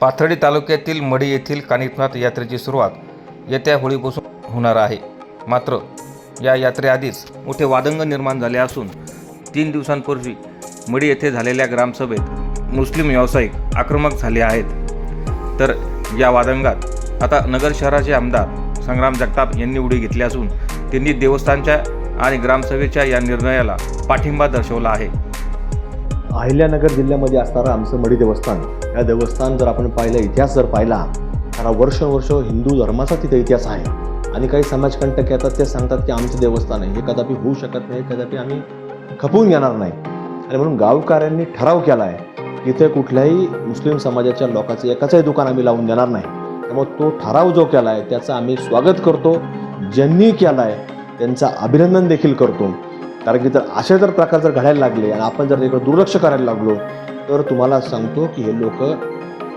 पाथर्डी तालुक्यातील मढी येथील कानिफनाथ यात्रेची सुरुवात येत्या होळीपासून होणार आहे. मात्र या यात्रेआधीच मोठे वादंग निर्माण झाले असून तीन दिवसांपूर्वी मढी येथे झालेल्या ग्रामसभेत मुस्लिम व्यावसायिक आक्रमक झाले आहेत. तर या वादंगात आता नगर शहराचे आमदार संग्राम जगताप यांनी उडी घेतली असून त्यांनी देवस्थानच्या आणि ग्रामसभेच्या या निर्णयाला पाठिंबा दर्शवला आहे. अहिल्यानगर जिल्ह्यामध्ये असणारं आमचं मडी देवस्थान या देवस्थान जर आपण पाहिलं इतिहास जर पाहिला तर वर्षानुवर्ष हिंदू धर्माचा तिथे इतिहास आहे. आणि काही समाजकंटक येतात ते सांगतात की आमचं देवस्थान आहे. हे कदापि होऊ शकत नाही कदापि आम्ही खपवून घेणार नाही. आणि म्हणून गावकऱ्यांनी ठराव केला आहे इथे कुठल्याही मुस्लिम समाजाच्या लोकांचं एकाचंही दुकान आम्ही लावून देणार नाही. त्यामुळे तो ठराव जो केला आहे त्याचं आम्ही स्वागत करतो. ज्यांनी केला आहे त्यांचं अभिनंदन देखील करतो. कारण की जर असे जर प्रकार जर घडायला लागले आणि आपण जर इकडे दुर्लक्ष करायला लागलो तर तुम्हाला सांगतो की हे लोक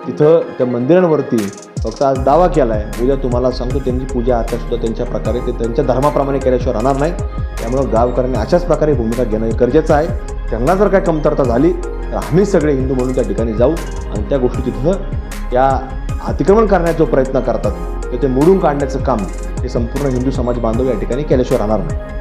तिथं त्या मंदिरांवरती फक्त आज दावा केला आहे उद्या तुम्हाला सांगतो त्यांची पूजा अर्चा त्यांच्या प्रकारे ते त्यांच्या धर्माप्रमाणे केल्याशिवाय राहणार नाही त्यामुळं गावकऱ्यांनी अशाच प्रकारे भूमिका घेणं हे गरजेचं आहे. त्यांना जर काय कमतरता झाली तर आम्ही सगळे हिंदू म्हणून त्या ठिकाणी जाऊ आणि त्या गोष्टी तिथं त्या अतिक्रमण करण्याचा जो प्रयत्न करतात. तर ते मोडून काढण्याचं काम हे संपूर्ण हिंदू समाज बांधव या ठिकाणी केल्याशिवाय राहणार नाही.